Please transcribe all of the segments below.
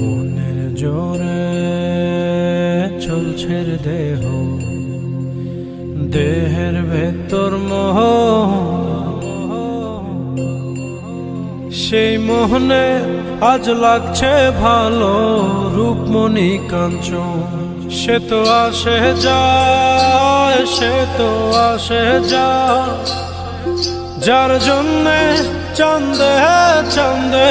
মনের জোরে চলছে দেহ। দেহের ভেতর মোহ। সেই মোহনে আজ লাগছে ভালো রূপমণি কাঞ্চন। সে তো আসে যায়, সে তো আসে যায়। যার জন্যে চাঁদে চাঁদে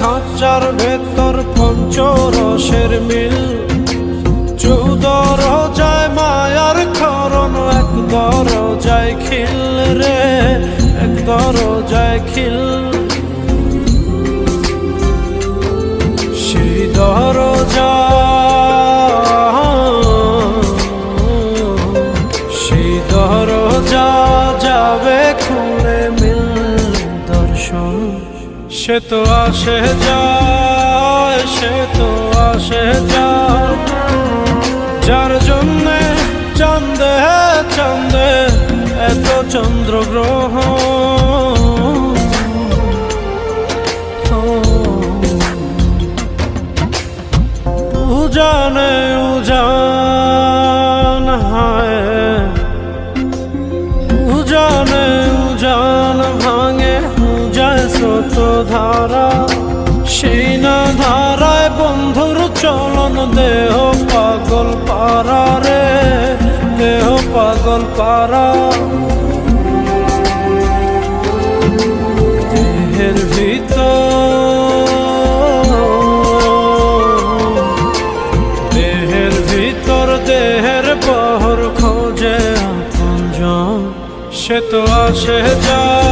খাঁচার ভেতর পঞ্চরসের মিল। চৌদর যায় মায়ার খরণ এক দর যায় খিল রে এক দর যায় খিল। সে তো আসে, যায়, সে তো আসে, যায়। যার জন্যে চাঁদে চাঁদে এত চন্দ্রগ্রহ। উজানে ধারা, সেই না ধারায় বন্ধুর চলন দেহ পাগল পারা রে, দেহ পাগল পারা দেহের ভিতর দেহের ভিতর, দেহের পহর খোঁজে সে তো আসে যায়।